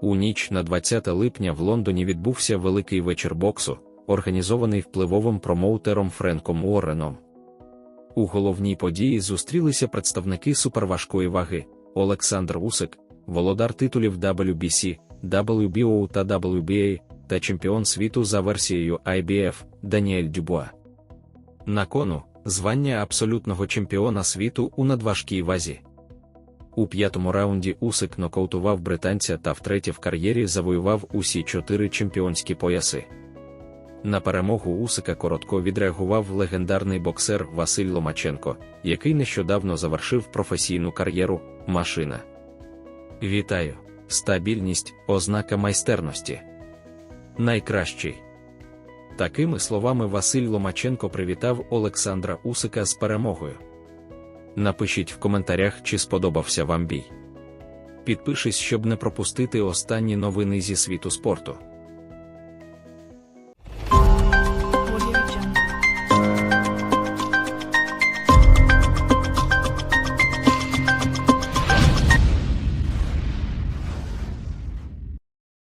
У ніч на 20 липня в Лондоні відбувся великий вечір боксу, організований впливовим промоутером Френком Уорреном. У головній події зустрілися представники суперважкої ваги Олександр Усик, володар титулів WBC, WBO та WBA, та чемпіон світу за версією IBF Даніель Дюбуа. На кону звання абсолютного чемпіона світу у надважкій вазі. У п'ятому раунді Усик нокаутував британця та втретє в кар'єрі завоював усі чотири чемпіонські пояси. На перемогу Усика коротко відреагував легендарний боксер Василь Ломаченко, який нещодавно завершив професійну кар'єру машина. Вітаю! Стабільність ознака майстерності. Найкращий. Такими словами Василь Ломаченко привітав Олександра Усика з перемогою. Напишіть в коментарях, чи сподобався вам бій. Підпишись, щоб не пропустити останні новини зі світу спорту.